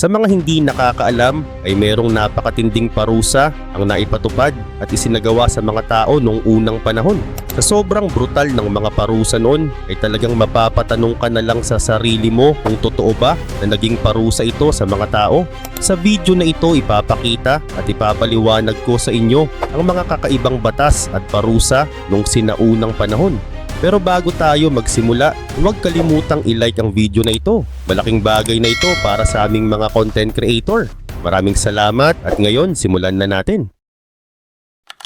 Sa mga hindi nakakaalam ay merong napakatinding parusa ang naipatupad at isinagawa sa mga tao noong unang panahon. Sa sobrang brutal ng mga parusa noon ay talagang mapapatanong ka na lang sa sarili mo kung totoo ba na naging parusa ito sa mga tao. Sa video na ito ipapakita at ipapaliwanag ko sa inyo ang mga kakaibang batas at parusa nung sinaunang panahon. Pero bago tayo magsimula, huwag kalimutang i-like ang video na ito. Malaking bagay na ito para sa aming mga content creator. Maraming salamat at ngayon simulan na natin.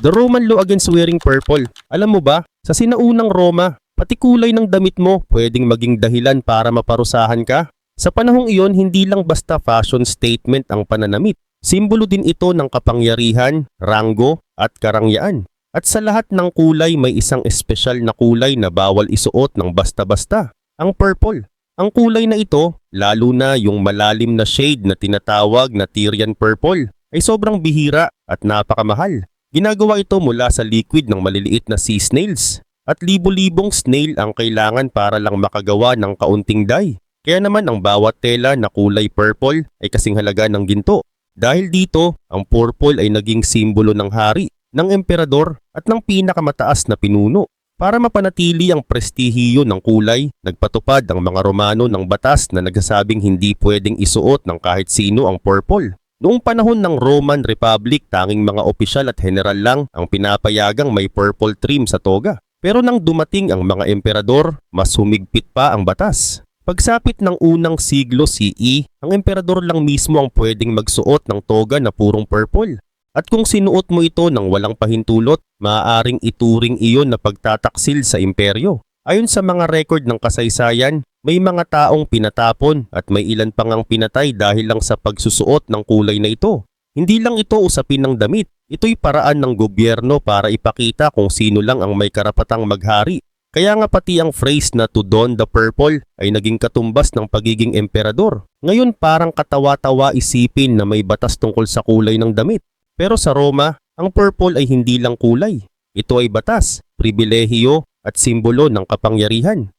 The Roman law against wearing purple. Alam mo ba, sa sinaunang Roma, pati kulay ng damit mo pwedeng maging dahilan para maparusahan ka. Sa panahong iyon, hindi lang basta fashion statement ang pananamit. Simbolo din ito ng kapangyarihan, ranggo, at karangyaan. At sa lahat ng kulay may isang espesyal na kulay na bawal isuot ng basta-basta. Ang purple. Ang kulay na ito, lalo na yung malalim na shade na tinatawag na Tyrian purple, ay sobrang bihira at napakamahal. Ginagawa ito mula sa liquid ng maliliit na sea snails. At libo-libong snail ang kailangan para lang makagawa ng kaunting dye. Kaya naman ang bawat tela na kulay purple ay kasing halaga ng ginto. Dahil dito, ang purple ay naging simbolo ng hari ng emperador at ng pinakamataas na pinuno. Para mapanatili ang prestihiyo ng kulay, nagpatupad ang mga Romano ng batas na nagsasabing hindi pwedeng isuot ng kahit sino ang purple. Noong panahon ng Roman Republic, tanging mga opisyal at general lang ang pinapayagang may purple trim sa toga. Pero nang dumating ang mga emperador, mas humigpit pa ang batas. Pagsapit ng unang siglo CE, ang emperador lang mismo ang pwedeng magsuot ng toga na purong purple. At kung sinuot mo ito ng walang pahintulot, maaaring ituring iyon na pagtataksil sa imperyo. Ayon sa mga record ng kasaysayan, may mga taong pinatapon at may ilan pang ang pinatay dahil lang sa pagsusuot ng kulay na ito. Hindi lang ito usapin ng damit, ito'y paraan ng gobyerno para ipakita kung sino lang ang may karapatang maghari. Kaya nga pati ang phrase na to don the purple ay naging katumbas ng pagiging emperador. Ngayon parang katawa-tawa isipin na may batas tungkol sa kulay ng damit. Pero sa Roma, ang purple ay hindi lang kulay. Ito ay batas, pribilehiyo at simbolo ng kapangyarihan.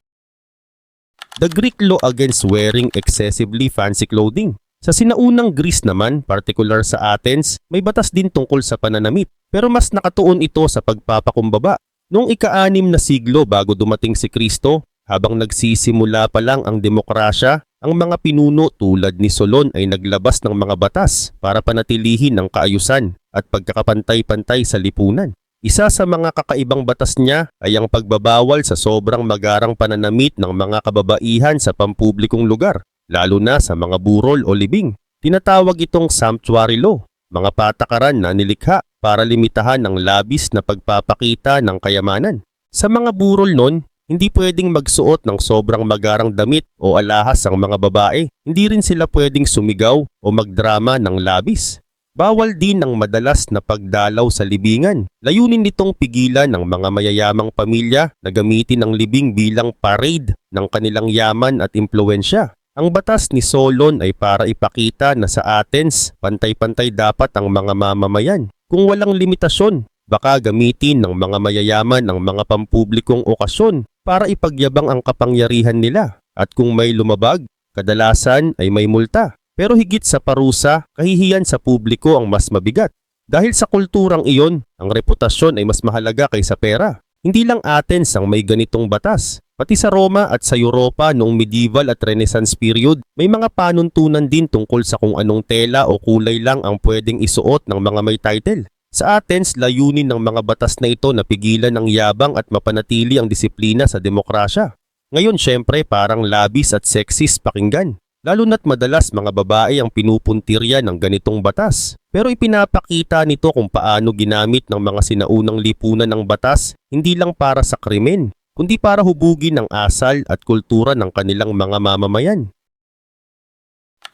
The Greek law against wearing excessively fancy clothing. Sa sinaunang Greece naman, particular sa Athens, may batas din tungkol sa pananamit. Pero mas nakatuon ito sa pagpapakumbaba. Noong ika-anim na siglo bago dumating si Kristo, habang nagsisimula pa lang ang demokrasya, ang mga pinuno tulad ni Solon ay naglabas ng mga batas para panatilihin ang kaayusan at pagkakapantay-pantay sa lipunan. Isa sa mga kakaibang batas niya ay ang pagbabawal sa sobrang magarang pananamit ng mga kababaihan sa pampublikong lugar, lalo na sa mga burol o libing. Tinatawag itong sanctuary law, mga patakaran na nilikha para limitahan ang labis na pagpapakita ng kayamanan. Sa mga burol nun, hindi pwedeng magsuot ng sobrang magarang damit o alahas ang mga babae. Hindi rin sila pwedeng sumigaw o magdrama ng labis. Bawal din ang madalas na pagdalaw sa libingan. Layunin nitong pigilan ng mga mayayamang pamilya na gamitin ang libing bilang parade ng kanilang yaman at impluensya. Ang batas ni Solon ay para ipakita na sa Athens, pantay-pantay dapat ang mga mamamayan. Kung walang limitasyon, baka gamitin ng mga mayayaman ang mga pampublikong okasyon para ipagyabang ang kapangyarihan nila. At kung may lumabag, kadalasan ay may multa. Pero higit sa parusa, kahihiyan sa publiko ang mas mabigat. Dahil sa kulturang iyon, ang reputasyon ay mas mahalaga kaysa pera. Hindi lang Athens ang may ganitong batas. Pati sa Roma at sa Europa noong medieval at Renaissance period, may mga panuntunan din tungkol sa kung anong tela o kulay lang ang pwedeng isuot ng mga may title. Sa Athens, layunin ng mga batas na ito na pigilan ang yabang at mapanatili ang disiplina sa demokrasya. Ngayon syempre parang labis at sexist pakinggan. Lalo na't madalas mga babae ang pinupuntirya ng ganitong batas. Pero ipinapakita nito kung paano ginamit ng mga sinaunang lipunan ng batas hindi lang para sa krimen, kundi para hubugin ang asal at kultura ng kanilang mga mamamayan.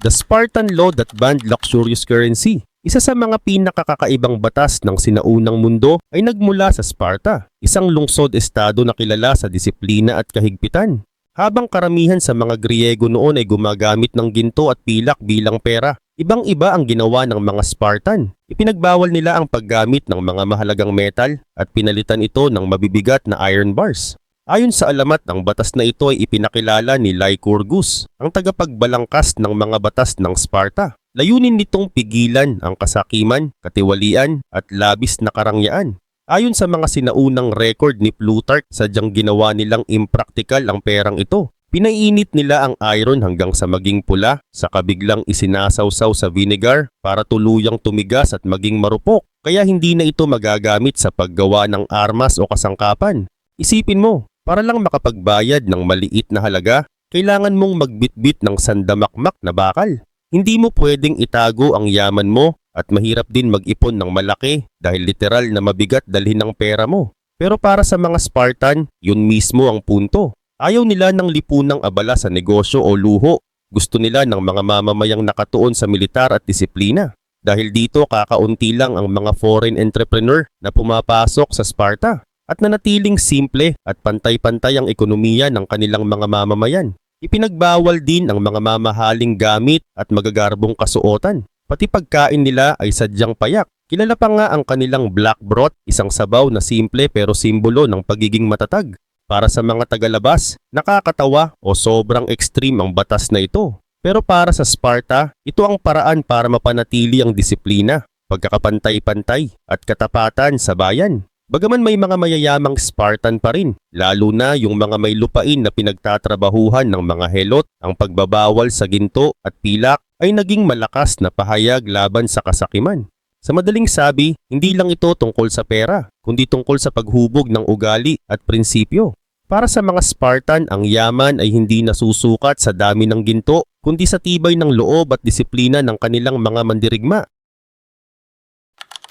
The Spartan Law that banned luxurious currency. Isa sa mga pinakakakaibang batas ng sinaunang mundo ay nagmula sa Sparta, isang lungsod-estado na kilala sa disiplina at kahigpitan. Habang karamihan sa mga Griego noon ay gumagamit ng ginto at pilak bilang pera, ibang-iba ang ginawa ng mga Spartan. Ipinagbawal nila ang paggamit ng mga mahalagang metal at pinalitan ito ng mabibigat na iron bars. Ayon sa alamat, ang batas na ito ay ipinakilala ni Lycurgus, ang tagapagbalangkas ng mga batas ng Sparta. Layunin nitong pigilan ang kasakiman, katiwalian at labis na karangyaan. Ayon sa mga sinaunang record ni Plutarch, sadyang ginawa nilang impractical ang perang ito. Pinainit nila ang iron hanggang sa maging pula, saka biglang isinasawsaw sa vinegar para tuluyang tumigas at maging marupok. Kaya hindi na ito magagamit sa paggawa ng armas o kasangkapan. Isipin mo, para lang makapagbayad ng maliit na halaga, kailangan mong magbitbit ng sandamakmak na bakal. Hindi mo pwedeng itago ang yaman mo at mahirap din mag-ipon ng malaki dahil literal na mabigat dalhin ng pera mo. Pero para sa mga Spartan, yun mismo ang punto. Ayaw nila ng lipunang abala sa negosyo o luho. Gusto nila ng mga mamamayang nakatuon sa militar at disiplina. Dahil dito kakaunti lang ang mga foreign entrepreneur na pumapasok sa Sparta at nanatiling simple at pantay-pantay ang ekonomiya ng kanilang mga mamamayan. Ipinagbawal din ang mga mamahaling gamit at magagarbong kasuotan. Pati pagkain nila ay sadyang payak. Kilala pa nga ang kanilang black broth, isang sabaw na simple pero simbolo ng pagiging matatag. Para sa mga tagalabas, nakakatawa o sobrang extreme ang batas na ito. Pero para sa Sparta, ito ang paraan para mapanatili ang disiplina, pagkakapantay-pantay at katapatan sa bayan. Bagaman may mga mayayamang Spartan pa rin, lalo na yung mga may lupain na pinagtatrabahuhan ng mga helot, ang pagbabawal sa ginto at pilak ay naging malakas na pahayag laban sa kasakiman. Sa madaling sabi, hindi lang ito tungkol sa pera, kundi tungkol sa paghubog ng ugali at prinsipyo. Para sa mga Spartan, ang yaman ay hindi nasusukat sa dami ng ginto, kundi sa tibay ng loob at disiplina ng kanilang mga mandirigma.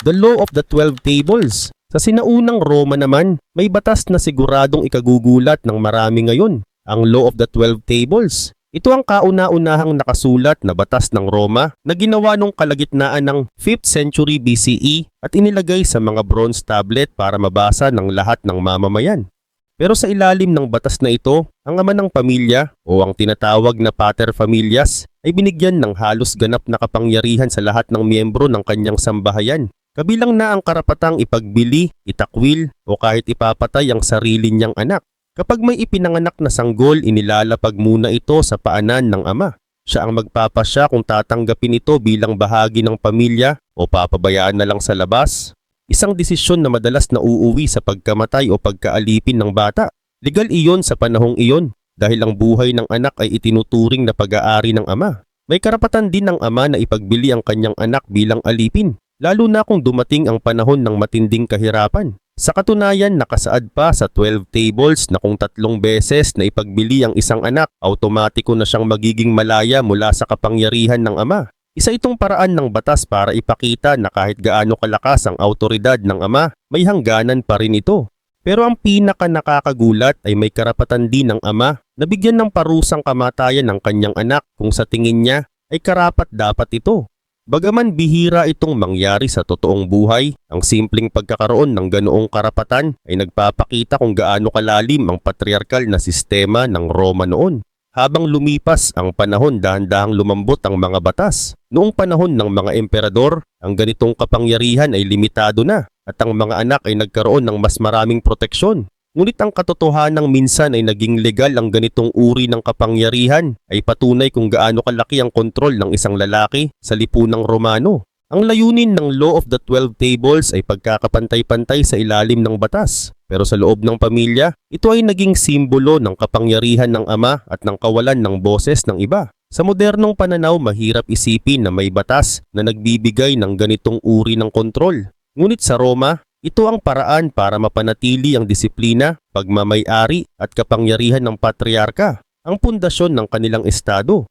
The Law of the Twelve Tables Sa sinaunang Roma naman, may batas na siguradong ikagugulat ng marami ngayon, ang Law of the Twelve Tables. Ito ang kauna-unahang nakasulat na batas ng Roma na ginawa nung kalagitnaan ng 5th century BCE at inilagay sa mga bronze tablet para mabasa ng lahat ng mamamayan. Pero sa ilalim ng batas na ito, ang ama ng pamilya o ang tinatawag na pater familias ay binigyan ng halos ganap na kapangyarihan sa lahat ng miyembro ng kanyang sambahayan. Kabilang na ang karapatang ipagbili, itakwil o kahit ipapatay ang sarili niyang anak. Kapag may ipinanganak na sanggol, inilalapag muna ito sa paanan ng ama. Siya ang magpapasya kung tatanggapin ito bilang bahagi ng pamilya o papabayaan na lang sa labas. Isang desisyon na madalas na uuwi sa pagkamatay o pagkaalipin ng bata. Legal iyon sa panahong iyon dahil ang buhay ng anak ay itinuturing na pag-aari ng ama. May karapatan din ng ama na ipagbili ang kanyang anak bilang alipin, lalo na kung dumating ang panahon ng matinding kahirapan. Sa katunayan, nakasaad pa sa 12 tables na kung tatlong beses na ipagbili ang isang anak, automatiko na siyang magiging malaya mula sa kapangyarihan ng ama. Isa itong paraan ng batas para ipakita na kahit gaano kalakas ang autoridad ng ama, may hangganan pa rin ito. Pero ang pinaka nakakagulat ay may karapatan din ng ama na bigyan ng parusang kamatayan ng kanyang anak kung sa tingin niya ay karapat dapat ito. Bagaman bihira itong mangyari sa totoong buhay, ang simpleng pagkakaroon ng ganoong karapatan ay nagpapakita kung gaano kalalim ang patriarkal na sistema ng Roma noon. Habang lumipas ang panahon dahan-dahang lumambot ang mga batas. Noong panahon ng mga emperador, ang ganitong kapangyarihan ay limitado na at ang mga anak ay nagkaroon ng mas maraming proteksyon. Ngunit ang katotohanan minsan ay naging legal ang ganitong uri ng kapangyarihan ay patunay kung gaano kalaki ang kontrol ng isang lalaki sa lipunang Romano. Ang layunin ng Law of the Twelve Tables ay pagkakapantay-pantay sa ilalim ng batas. Pero sa loob ng pamilya, ito ay naging simbolo ng kapangyarihan ng ama at ng kawalan ng boses ng iba. Sa modernong pananaw, mahirap isipin na may batas na nagbibigay ng ganitong uri ng kontrol. Ngunit sa Roma, ito ang paraan para mapanatili ang disiplina, pagmamayari at kapangyarihan ng patriarka, ang pundasyon ng kanilang estado.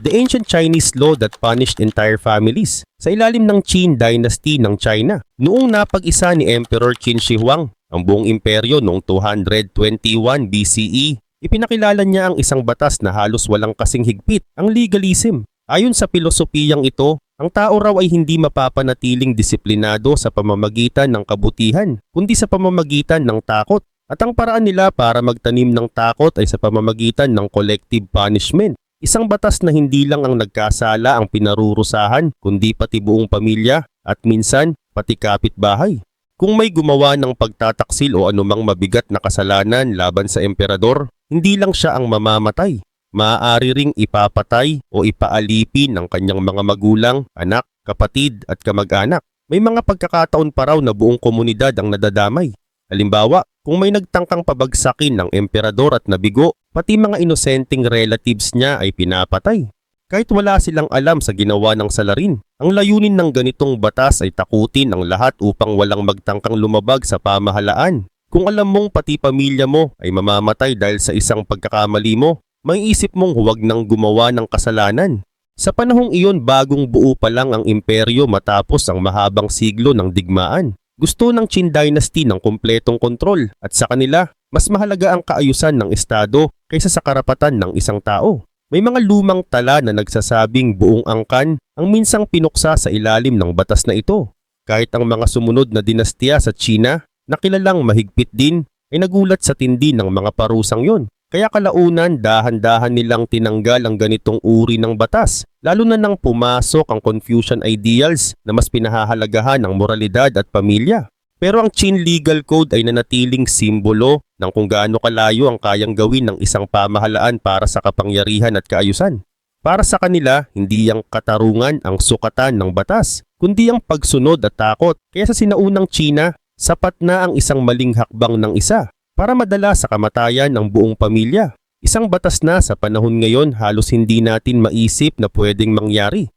The ancient Chinese law that punished entire families sa ilalim ng Qin dynasty ng China. Noong napag-isa ni Emperor Qin Shi Huang ang buong imperyo noong 221 BCE, ipinakilala niya ang isang batas na halos walang kasing higpit, ang legalism. Ayon sa pilosopiyang ito, ang tao raw ay hindi mapapanatiling disiplinado sa pamamagitan ng kabutihan, kundi sa pamamagitan ng takot. At ang paraan nila para magtanim ng takot ay sa pamamagitan ng collective punishment. Isang batas na hindi lang ang nagkasala ang pinarurusahan, kundi pati buong pamilya at minsan pati kapitbahay. Kung may gumawa ng pagtataksil o anumang mabigat na kasalanan laban sa emperador, hindi lang siya ang mamamatay. Maaari ring ipapatay o ipaalipin ng kanyang mga magulang, anak, kapatid at kamag-anak. May mga pagkakataon pa raw na buong komunidad ang nadadamay. Halimbawa, kung may nagtangkang pabagsakin ng emperador at nabigo, pati mga inosenteng relatives niya ay pinapatay. Kahit wala silang alam sa ginawa ng salarin, ang layunin ng ganitong batas ay takutin ang lahat upang walang magtangkang lumabag sa pamahalaan. Kung alam mong pati pamilya mo ay mamamatay dahil sa isang pagkakamali mo, may isip mong huwag nang gumawa ng kasalanan. Sa panahong iyon bagong buo pa lang ang imperyo matapos ang mahabang siglo ng digmaan. Gusto ng Qin Dynasty ng kumpletong kontrol at sa kanila, mas mahalaga ang kaayusan ng estado kaysa sa karapatan ng isang tao. May mga lumang tala na nagsasabing buong angkan ang minsang pinuksa sa ilalim ng batas na ito. Kahit ang mga sumunod na dinastiya sa China na kilalang mahigpit din ay nagulat sa tindi ng mga parusang yon. Kaya kalaunan dahan-dahan nilang tinanggal ang ganitong uri ng batas, lalo na nang pumasok ang Confucian ideals na mas pinahahalagahan ang moralidad at pamilya. Pero ang Qin Legal Code ay nanatiling simbolo ng kung gaano kalayo ang kayang gawin ng isang pamahalaan para sa kapangyarihan at kaayusan. Para sa kanila, hindi ang katarungan ang sukatan ng batas, kundi ang pagsunod at takot. Kaya sa sinaunang China, sapat na ang isang maling hakbang ng isa para madala sa kamatayan ng buong pamilya. Isang batas na sa panahon ngayon halos hindi natin maisip na pwedeng mangyari.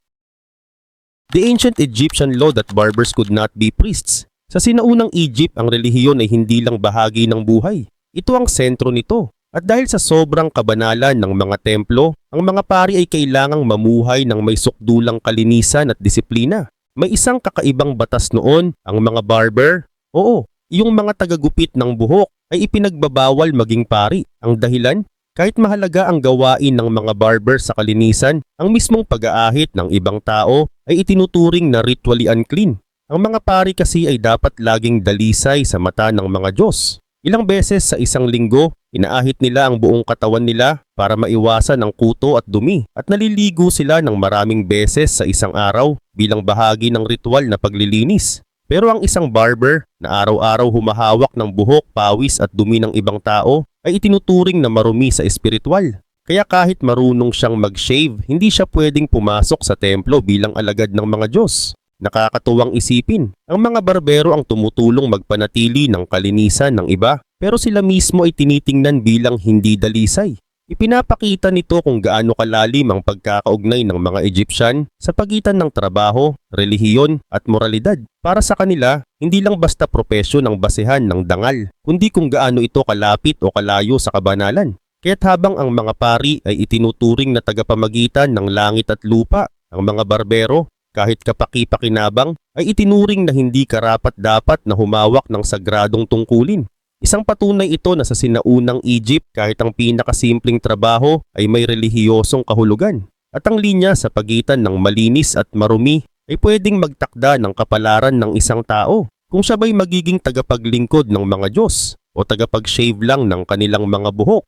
The ancient Egyptian law that barbers could not be priests sa sinaunang Egypt, ang relihiyon ay hindi lang bahagi ng buhay. Ito ang sentro nito. At dahil sa sobrang kabanalan ng mga templo, ang mga pari ay kailangang mamuhay ng may sukdulang kalinisan at disiplina. May isang kakaibang batas noon, ang mga barber. Oo, yung mga tagagupit ng buhok ay ipinagbabawal maging pari. Ang dahilan, kahit mahalaga ang gawain ng mga barber sa kalinisan, ang mismong pag-aahit ng ibang tao ay itinuturing na ritually unclean. Ang mga pari kasi ay dapat laging dalisay sa mata ng mga Diyos. Ilang beses sa isang linggo, inaahit nila ang buong katawan nila para maiwasan ang kuto at dumi at naliligo sila ng maraming beses sa isang araw bilang bahagi ng ritual na paglilinis. Pero ang isang barber na araw-araw humahawak ng buhok, pawis at dumi ng ibang tao ay itinuturing na marumi sa espiritual. Kaya kahit marunong siyang mag-shave, hindi siya pwedeng pumasok sa templo bilang alagad ng mga Diyos. Nakakatuwang isipin, ang mga barbero ang tumutulong magpanatili ng kalinisan ng iba pero sila mismo ay tinitingnan bilang hindi dalisay. Ipinapakita nito kung gaano kalalim ang pagkakaugnay ng mga Egyptian sa pagitan ng trabaho, relihiyon at moralidad. Para sa kanila, hindi lang basta propesyon ang basehan ng dangal, kundi kung gaano ito kalapit o kalayo sa kabanalan. Kaya't habang ang mga pari ay itinuturing na tagapamagitan ng langit at lupa, ang mga barbero kahit kapaki-pakinabang ay itinuring na hindi karapat-dapat na humawak ng sagradong tungkulin. Isang patunay ito na sa sinaunang Egypt kahit ang pinakasimpleng trabaho ay may relihiyosong kahulugan. At ang linya sa pagitan ng malinis at marumi ay pwedeng magtakda ng kapalaran ng isang tao kung siya ba'y magiging tagapaglingkod ng mga Diyos o tagapag-shave lang ng kanilang mga buhok.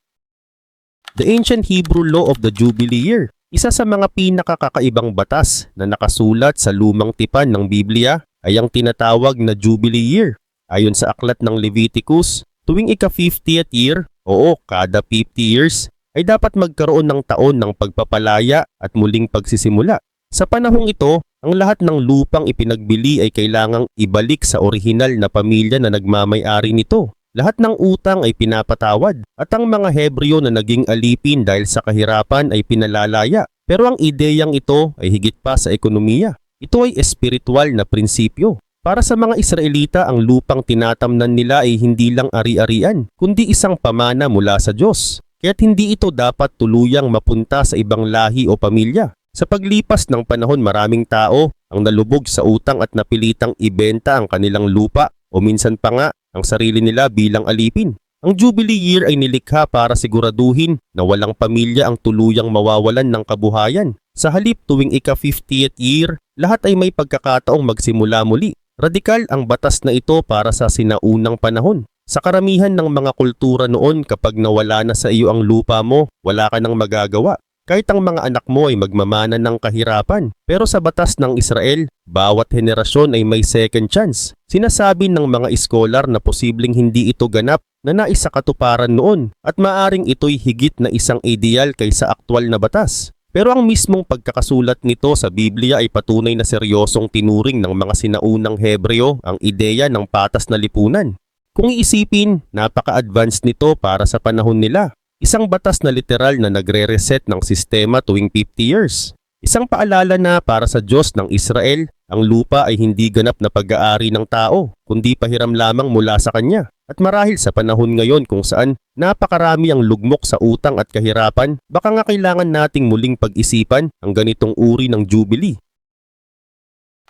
The ancient Hebrew law of the Jubilee year isa sa mga pinakakakaibang batas na nakasulat sa lumang tipan ng Biblia ay ang tinatawag na Jubilee Year. Ayon sa aklat ng Leviticus, tuwing ika-50th year, oo, kada 50 years, ay dapat magkaroon ng taon ng pagpapalaya at muling pagsisimula. Sa panahong ito, ang lahat ng lupang ipinagbili ay kailangang ibalik sa orihinal na pamilya na nagmamay-ari nito. Lahat ng utang ay pinapatawad at ang mga Hebreo na naging alipin dahil sa kahirapan ay pinalalaya. Pero ang ideyang ito ay higit pa sa ekonomiya. Ito ay espiritual na prinsipyo. Para sa mga Israelita, ang lupang tinatamnan nila ay hindi lang ari-arian, kundi isang pamana mula sa Diyos. Kaya't hindi ito dapat tuluyang mapunta sa ibang lahi o pamilya. Sa paglipas ng panahon maraming tao ang nalubog sa utang at napilitang ibenta ang kanilang lupa o minsan pa nga ang sarili nila bilang alipin. Ang Jubilee Year ay nilikha para siguraduhin na walang pamilya ang tuluyang mawawalan ng kabuhayan. Sa halip tuwing ika-50th year, lahat ay may pagkakataong magsimula muli. Radikal ang batas na ito para sa sinaunang panahon. Sa karamihan ng mga kultura noon kapag nawala na sa iyo ang lupa mo, wala ka nang magagawa. kahit ang mga anak mo ay magmamana ng kahirapan. Pero sa batas ng Israel, bawat henerasyon ay may second chance. Sinasabi ng mga iskolar na posibleng hindi ito ganap na nais sa katuparan noon at maaring ito'y higit na isang ideal kaysa aktwal na batas. Pero ang mismong pagkakasulat nito sa Biblia ay patunay na seryosong tinuring ng mga sinaunang Hebreo ang ideya ng patas na lipunan. Kung iisipin, napaka-advanced nito para sa panahon nila. Isang batas na literal na nagre-reset ng sistema tuwing 50 years. Isang paalala na para sa Diyos ng Israel, ang lupa ay hindi ganap na pag-aari ng tao, kundi pahiram lamang mula sa Kanya. At marahil sa panahon ngayon kung saan napakarami ang lugmok sa utang at kahirapan, baka nga kailangan nating muling pag-isipan ang ganitong uri ng jubilee.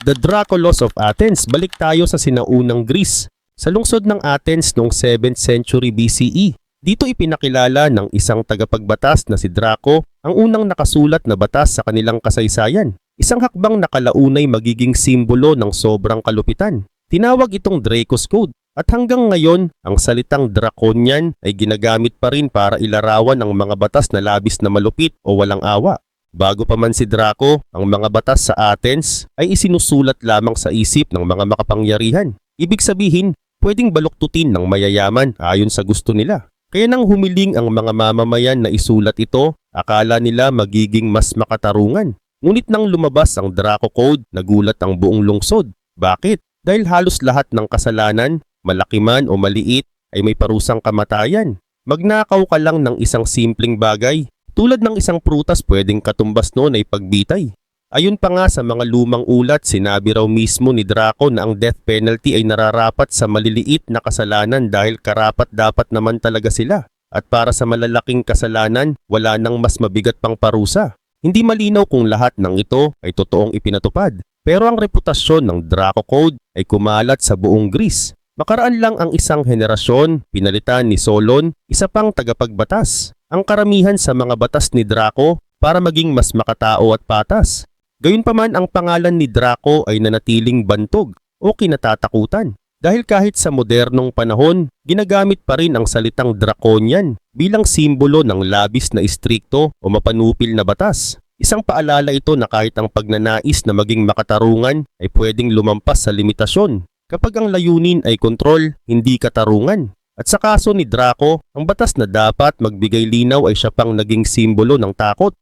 The Dracolos of Athens, balik tayo sa sinaunang Greece. Sa lungsod ng Athens noong 7th century BCE, dito ipinakilala ng isang tagapagbatas na si Draco ang unang nakasulat na batas sa kanilang kasaysayan. Isang hakbang nakalaunay magiging simbolo ng sobrang kalupitan. Tinawag itong Draco's Code at hanggang ngayon, ang salitang draconian ay ginagamit pa rin para ilarawan ang mga batas na labis na malupit o walang awa. Bago pa man si Draco, ang mga batas sa Athens ay isinusulat lamang sa isip ng mga makapangyarihan. Ibig sabihin, pwedeng baluktutin ng mayayaman ayon sa gusto nila. Kaya nang humiling ang mga mamamayan na isulat ito, akala nila magiging mas makatarungan. Ngunit nang lumabas ang Draco Code, nagulat ang buong lungsod. Bakit? Dahil halos lahat ng kasalanan, malaki man o maliit, ay may parusang kamatayan. Magnakaw ka lang ng isang simpleng bagay. Tulad ng isang prutas pwedeng katumbas noon ay pagbitay. Ayun pa nga sa mga lumang ulat, sinabi raw mismo ni Draco na ang death penalty ay nararapat sa maliliit na kasalanan dahil karapat dapat naman talaga sila. At para sa malalaking kasalanan, wala nang mas mabigat pang parusa. Hindi malinaw kung lahat ng ito ay totoong ipinatupad. Pero ang reputasyon ng Draco Code ay kumalat sa buong Greece. Makaraan lang ang isang henerasyon, pinalitan ni Solon, isa pang tagapagbatas. Ang karamihan sa mga batas ni Draco para maging mas makatao at patas. Gayunpaman ang pangalan ni Draco ay nanatiling bantog o kinatatakutan. Dahil kahit sa modernong panahon, ginagamit pa rin ang salitang draconian bilang simbolo ng labis na istrikto o mapanupil na batas. Isang paalala ito na kahit ang pagnanais na maging makatarungan ay pwedeng lumampas sa limitasyon kapag ang layunin ay kontrol, hindi katarungan. At sa kaso ni Draco, ang batas na dapat magbigay linaw ay siya pang naging simbolo ng takot.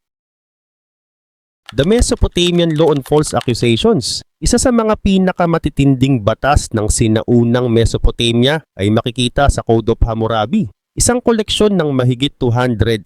The Mesopotamian Law on False Accusations Isa sa mga pinakamatitinding batas ng sinaunang Mesopotamia ay makikita sa Code of Hammurabi. Isang koleksyon ng mahigit 280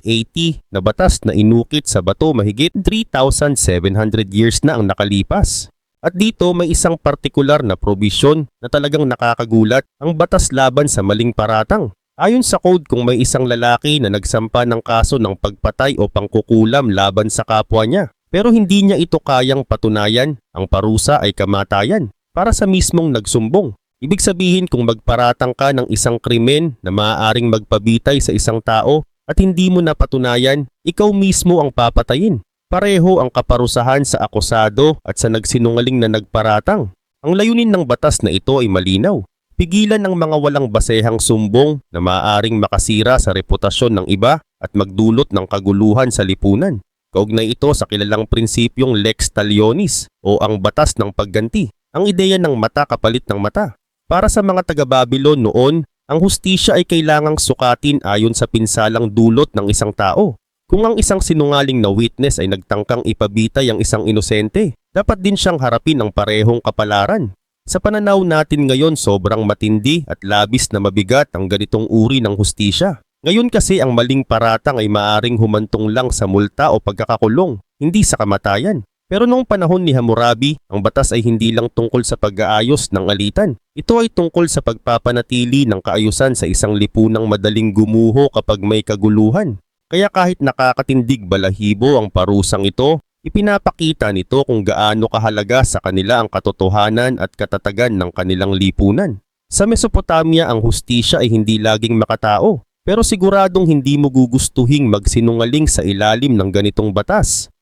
na batas na inukit sa bato mahigit 3,700 years na ang nakalipas. At dito may isang partikular na probisyon na talagang nakakagulat ang batas laban sa maling paratang. Ayon sa code kung may isang lalaki na nagsampa ng kaso ng pagpatay o pangkukulam laban sa kapwa niya, pero hindi niya ito kayang patunayan, ang parusa ay kamatayan para sa mismong nagsumbong. Ibig sabihin kung magparatang ka ng isang krimen na maaaring magpabitay sa isang tao at hindi mo napatunayan, ikaw mismo ang papatayin. Pareho ang kaparusahan sa akusado at sa nagsinungaling na nagparatang. Ang layunin ng batas na ito ay malinaw. Pigilan ang mga walang basehang sumbong na maaaring makasira sa reputasyon ng iba at magdulot ng kaguluhan sa lipunan. Kaugnay ito sa kilalang prinsipyong lex talionis o ang batas ng pagganti, ang ideya ng mata kapalit ng mata. Para sa mga taga-Babylon noon, ang hustisya ay kailangang sukatin ayon sa pinsalang dulot ng isang tao. Kung ang isang sinungaling na witness ay nagtangkang ipabitay ang isang inosente, dapat din siyang harapin ng parehong kapalaran. Sa pananaw natin ngayon sobrang matindi at labis na mabigat ang ganitong uri ng hustisya. Ngayon kasi ang maling paratang ay maaring humantong lang sa multa o pagkakakulong, hindi sa kamatayan. Pero noong panahon ni Hammurabi, ang batas ay hindi lang tungkol sa pag-aayos ng alitan. Ito ay tungkol sa pagpapanatili ng kaayusan sa isang lipunang madaling gumuho kapag may kaguluhan. Kaya kahit nakakatindig balahibo ang parusang ito, ipinapakita nito kung gaano kahalaga sa kanila ang katotohanan at katatagan ng kanilang lipunan. Sa Mesopotamia ang hustisya ay hindi laging makatao, pero siguradong hindi mo gugustuhing magsinungaling sa ilalim ng ganitong batas.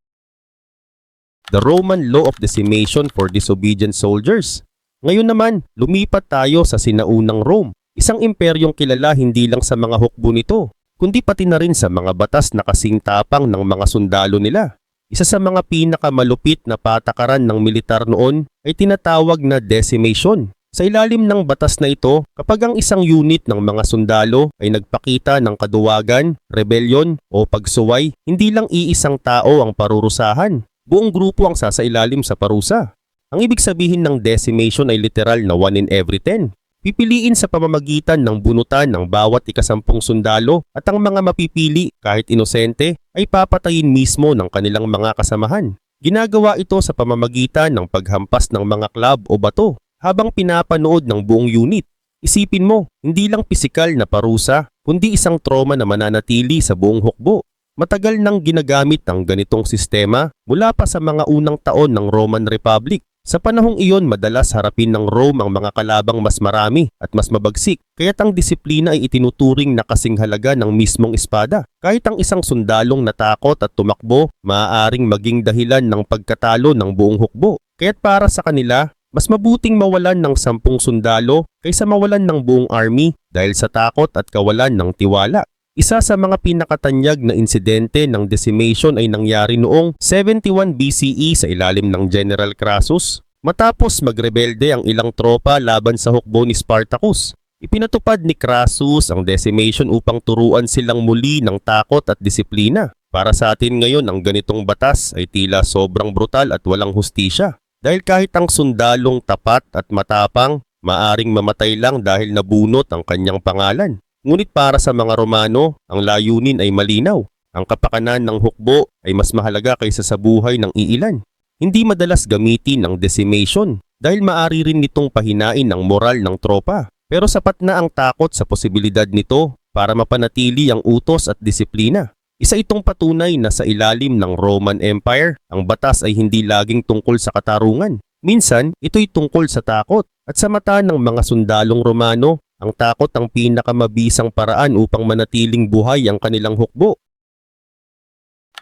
The Roman Law of Decimation for Disobedient Soldiers. Ngayon naman, lumipat tayo sa sinaunang Rome, isang imperyong kilala hindi lang sa mga hukbo nito, kundi pati na rin sa mga batas na kasing tapang ng mga sundalo nila. Isa sa mga pinakamalupit na patakaran ng militar noon ay tinatawag na decimation. Sa ilalim ng batas na ito, kapag ang isang unit ng mga sundalo ay nagpakita ng kaduwagan, rebellion o pagsuway, hindi lang iisang tao ang parurusahan. Buong grupo ang sasailalim sa parusa. Ang ibig sabihin ng decimation ay literal na 1 in every 10. Pipiliin sa pamamagitan ng bunutan ng bawat ikasampung sundalo at ang mga mapipili kahit inosente ay papatayin mismo ng kanilang mga kasamahan. Ginagawa ito sa pamamagitan ng paghampas ng mga club o bato habang pinapanood ng buong unit. Isipin mo, hindi lang pisikal na parusa, kundi isang trauma na mananatili sa buong hukbo. Matagal nang ginagamit ang ganitong sistema mula pa sa mga unang taon ng Roman Republic. Sa panahong iyon, madalas harapin ng Rome ang mga kalabang mas marami at mas mabagsik, kaya't ang disiplina ay itinuturing na kasing halaga ng mismong espada. Kahit ang isang sundalong natakot at tumakbo, maaaring maging dahilan ng pagkatalo ng buong hukbo. Kaya't para sa kanila, mas mabuting mawalan ng sampung sundalo kaysa mawalan ng buong army dahil sa takot at kawalan ng tiwala. Isa sa mga pinakatanyag na insidente ng decimation ay nangyari noong 71 BCE sa ilalim ng General Crassus matapos magrebelde ang ilang tropa laban sa hukbo ni Spartacus. Ipinatupad ni Crassus ang decimation upang turuan silang muli ng takot at disiplina. Para sa atin ngayon ang ganitong batas ay tila sobrang brutal at walang hustisya. Dahil kahit ang sundalong tapat at matapang, maaring mamatay lang dahil nabunot ang kanyang pangalan. Ngunit para sa mga Romano, ang layunin ay malinaw. Ang kapakanan ng hukbo ay mas mahalaga kaysa sa buhay ng iilan. Hindi madalas gamitin ang decimation dahil maari rin nitong pahinain ang moral ng tropa. Pero sapat na ang takot sa posibilidad nito para mapanatili ang utos at disiplina. Isa itong patunay na sa ilalim ng Roman Empire, ang batas ay hindi laging tungkol sa katarungan. Minsan, ito'y tungkol sa takot at sa mata ng mga sundalong Romano, ang takot ang pinakamabisang paraan upang manatiling buhay ang kanilang hukbo.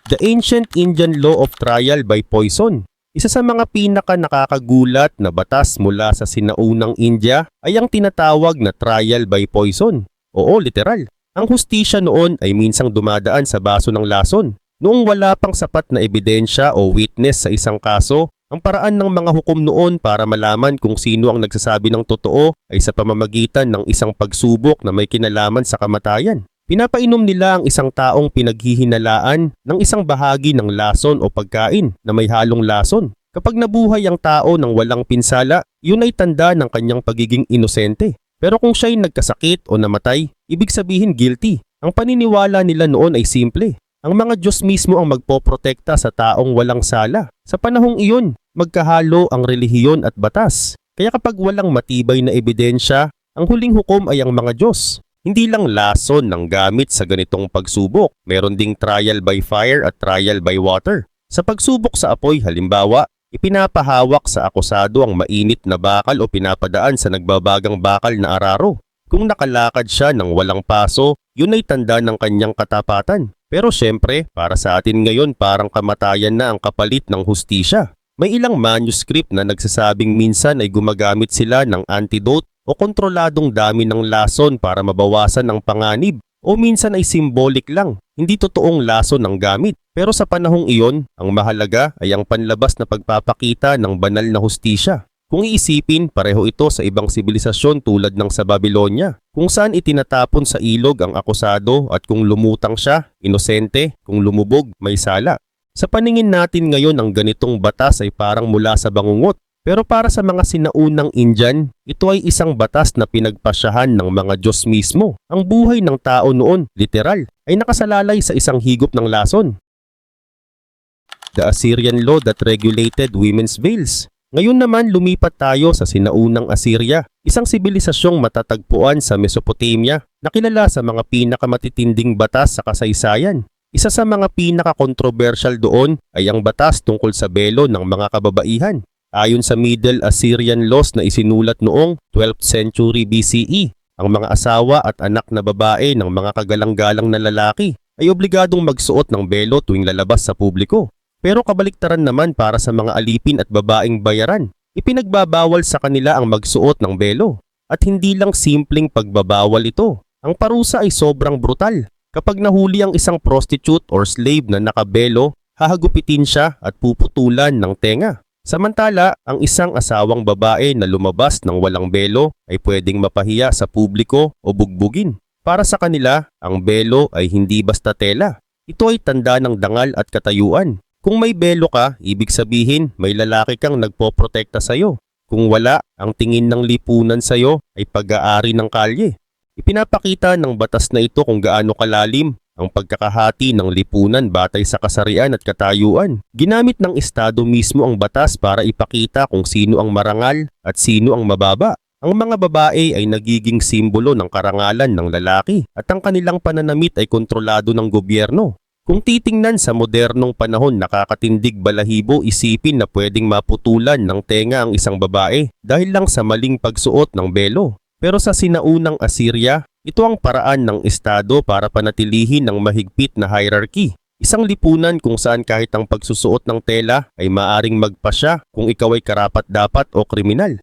The Ancient Indian Law of Trial by Poison Isa sa mga pinaka nakakagulat na batas mula sa sinaunang India ay ang tinatawag na trial by poison. Oo, literal. Ang hustisya noon ay minsang dumadaan sa baso ng lason. Noong wala pang sapat na ebidensya o witness sa isang kaso, ang paraan ng mga hukom noon para malaman kung sino ang nagsasabi ng totoo ay sa pamamagitan ng isang pagsubok na may kinalaman sa kamatayan. Pinapainom nila ang isang taong pinaghihinalaan ng isang bahagi ng lason o pagkain na may halong lason. Kapag nabuhay ang tao ng walang pinsala, yun ay tanda ng kanyang pagiging inosente. Pero kung siya'y nagkasakit o namatay, ibig sabihin guilty. Ang paniniwala nila noon ay simple. Ang mga Diyos mismo ang magpoprotekta sa taong walang sala. Sa panahong iyon, magkahalo ang relihiyon at batas. Kaya kapag walang matibay na ebidensya, ang huling hukom ay ang mga Diyos. Hindi lang lason ng gamit sa ganitong pagsubok, meron ding trial by fire at trial by water. Sa pagsubok sa apoy halimbawa, ipinapahawak sa akusado ang mainit na bakal o pinapadaan sa nagbabagang bakal na araro. Kung nakalakad siya ng walang paso, yun ay tanda ng kanyang katapatan. Pero syempre, para sa atin ngayon parang kamatayan na ang kapalit ng hustisya. May ilang manuscript na nagsasabing minsan ay gumagamit sila ng antidote o kontroladong dami ng lason para mabawasan ang panganib o minsan ay symbolic lang, hindi totoong lason ng gamit. Pero sa panahong iyon, ang mahalaga ay ang panlabas na pagpapakita ng banal na hustisya. Kung iisipin, pareho ito sa ibang sibilisasyon tulad ng sa Babylonia, kung saan itinatapon sa ilog ang akusado at kung lumutang siya, inosente, kung lumubog, may sala. Sa paningin natin ngayon ang ganitong batas ay parang mula sa bangungot, pero para sa mga sinaunang Indian, ito ay isang batas na pinagpasyahan ng mga Diyos mismo. Ang buhay ng tao noon, literal, ay nakasalalay sa isang higop ng lason. The Assyrian law that regulated women's veils ngayon naman lumipat tayo sa sinaunang Assyria, isang sibilisasyong matatagpuan sa Mesopotamia na kilala sa mga pinakamatitinding batas sa kasaysayan. Isa sa mga pinaka-controversial doon ay ang batas tungkol sa belo ng mga kababaihan. Ayon sa Middle Assyrian laws na isinulat noong 12th century BCE, ang mga asawa at anak na babae ng mga kagalang-galang na lalaki ay obligadong magsuot ng belo tuwing lalabas sa publiko. Pero kabaliktaran naman para sa mga alipin at babaeng bayaran. Ipinagbabawal sa kanila ang magsuot ng belo. At hindi lang simpleng pagbabawal ito. Ang parusa ay sobrang brutal. Kapag nahuli ang isang prostitute or slave na nakabelo, hahagupitin siya at puputulan ng tenga. Samantala, ang isang asawang babae na lumabas ng walang belo ay pwedeng mapahiya sa publiko o bugbugin. Para sa kanila, ang belo ay hindi basta tela. Ito ay tanda ng dangal at katayuan. Kung may belo ka, ibig sabihin may lalaki kang nagpoprotekta sa'yo. Kung wala, ang tingin ng lipunan sa'yo ay pag-aari ng kalye. Ipinapakita ng batas na ito kung gaano kalalim ang pagkakahati ng lipunan batay sa kasarian at katayuan. Ginamit ng Estado mismo ang batas para ipakita kung sino ang marangal at sino ang mababa. Ang mga babae ay nagiging simbolo ng karangalan ng lalaki at ang kanilang pananamit ay kontrolado ng gobyerno. Kung titingnan sa modernong panahon nakakatindig balahibo isipin na pwedeng maputulan ng tenga ang isang babae dahil lang sa maling pagsuot ng belo. Pero sa sinaunang Assyria, ito ang paraan ng Estado para panatilihin ng mahigpit na hierarchy. Isang lipunan kung saan kahit ang pagsusuot ng tela ay maaring magpasya kung ikaw ay karapat-dapat o kriminal.